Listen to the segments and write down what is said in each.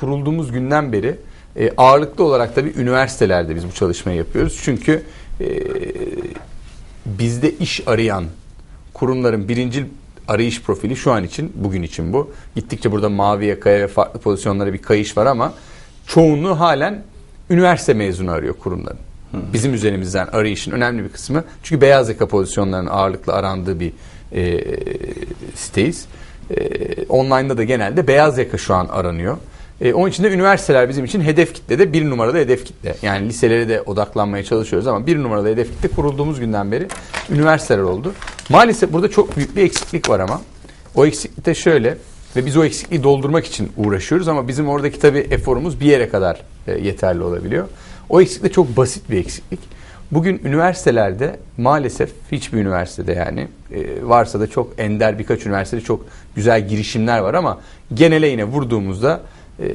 Kurulduğumuz günden beri e, ağırlıklı olarak tabii üniversitelerde biz bu çalışmayı yapıyoruz. Çünkü e, bizde iş arayan kurumların birincil arayış profili şu an için, bugün için bu. Gittikçe burada mavi yakaya ve farklı pozisyonlara bir kayış var ama çoğunluğu halen üniversite mezunu arıyor kurumların. Bizim üzerimizden arayışın önemli bir kısmı. Çünkü beyaz yaka pozisyonlarının ağırlıklı arandığı bir e, siteyiz. E, online'da da genelde beyaz yaka şu an aranıyor. E, onun için de üniversiteler bizim için hedef kitlede bir numarada hedef kitle. Yani liselere de odaklanmaya çalışıyoruz ama bir numarada hedef kitle kurulduğumuz günden beri üniversiteler oldu. Maalesef burada çok büyük bir eksiklik var ama. O eksiklik de şöyle ve biz o eksikliği doldurmak için uğraşıyoruz ama bizim oradaki tabii eforumuz bir yere kadar e, yeterli olabiliyor. O eksiklik de çok basit bir eksiklik. Bugün üniversitelerde maalesef hiçbir üniversitede yani e, varsa da çok ender birkaç üniversitede çok güzel girişimler var ama genele yine vurduğumuzda e,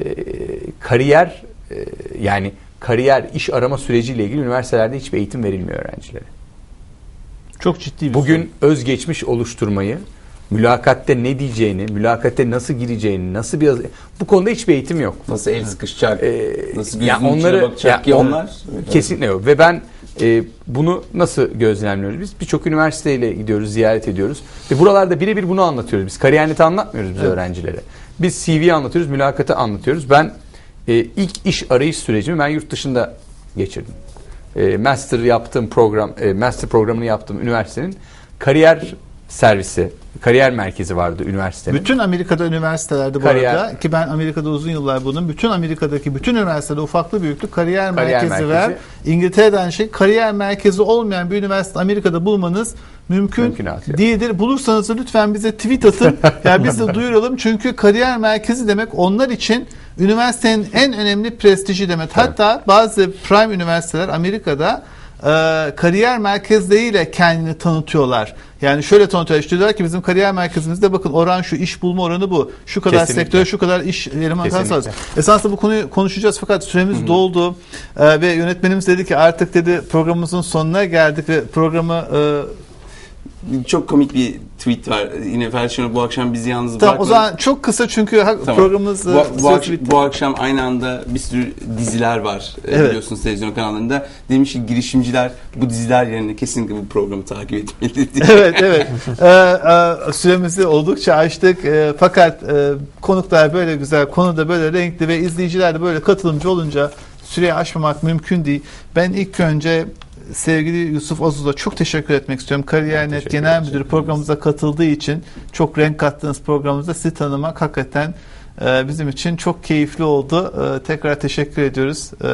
kariyer e, yani kariyer iş arama süreciyle ilgili üniversitelerde hiçbir eğitim verilmiyor öğrencilere. Çok ciddi bir Bugün özgeçmiş oluşturmayı, mülakatte ne diyeceğini, mülakatte nasıl gireceğini, nasıl bir bu konuda hiçbir eğitim yok. Nasıl el sıkışacak, Ee, nasıl ya gözünün onları- içine bakacak ya ki on- onlar. Kesinlikle yok. Ve ben e, bunu nasıl gözlemliyoruz biz? Birçok üniversiteyle gidiyoruz, ziyaret ediyoruz. Ve buralarda birebir bunu anlatıyoruz biz. Kariyerneti anlatmıyoruz biz Evet. öğrencilere. Biz CV'yi anlatıyoruz, mülakatı anlatıyoruz. Ben e, ilk iş arayış sürecimi ben yurt dışında geçirdim. E, master yaptığım program, e, master programını yaptığım üniversitenin kariyer servisi, kariyer merkezi vardı üniversitenin. Bütün Amerika'da üniversitelerde bu Kariyer- arada ki ben Amerika'da uzun yıllar bulundum. Bütün Amerika'daki bütün üniversitede ufaklı büyüklü kariyer, Kariyer merkezi, merkezi. var. İngiltere'den şey kariyer merkezi olmayan bir üniversite Amerika'da bulmanız mümkün Mümkünatı yok. değildir. Bulursanız lütfen bize tweet atın. yani biz de duyuralım. Çünkü kariyer merkezi demek onlar için üniversitenin en önemli prestiji demek. Hatta bazı prime üniversiteler Amerika'da kariyer merkezleriyle kendini tanıtıyorlar. Yani şöyle tanıtıyorlar. İşte diyorlar ki bizim kariyer merkezimizde bakın oran şu iş bulma oranı bu. Şu kadar Kesinlikle. sektöre şu kadar iş eleman lazım. Esasında bu konuyu konuşacağız fakat süremiz doldu. E, ve yönetmenimiz dedi ki artık dedi programımızın sonuna geldik ve programı e, Çok komik bir tweet var. Yine Felşin'e bu akşam bizi yalnız tamam o bırakmayın. zaman çok kısa çünkü ha- Tamam. programımız e, bu, bu, süresi akş- bitti. bu akşam aynı anda bir sürü diziler var e, Evet. biliyorsunuz televizyon kanallarında. Demiş ki girişimciler bu diziler yerine kesinlikle bu programı takip etmeli diye. evet evet. Ee, e, süremizi oldukça açtık. Ee, fakat e, konuklar böyle güzel, konu da böyle renkli ve izleyiciler de böyle katılımcı olunca süreyi aşmamak mümkün değil. Ben ilk önce sevgili Yusuf Ozuz'a çok teşekkür etmek istiyorum. Kariyer.net Genel. Müdürü programımıza katıldığı için çok renk kattığınız programımızda sizi tanımak hakikaten e, bizim için çok keyifli oldu. E, tekrar teşekkür ediyoruz. E,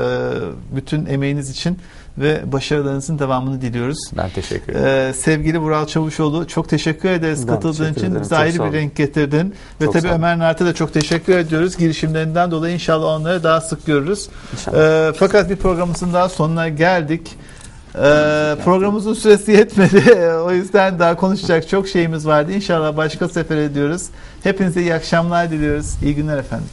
bütün emeğiniz için ve başarılarınızın devamını diliyoruz. Ben teşekkür ederim. Sevgili Vural Çavuşoğlu çok teşekkür ederiz Ben katıldığın teşekkür için. Bize ayrı bir renk getirdin. Ve Çok tabii. Ömer Nart'a da çok teşekkür ediyoruz. Girişimlerinden dolayı inşallah onları daha sık görürüz. İnşallah. Fakat bir programımızın daha sonuna geldik. Ee, programımızın süresi yetmedi. o yüzden daha konuşacak çok şeyimiz vardı. İnşallah başka sefer ediyoruz. Hepinize iyi akşamlar diliyoruz. İyi günler efendim.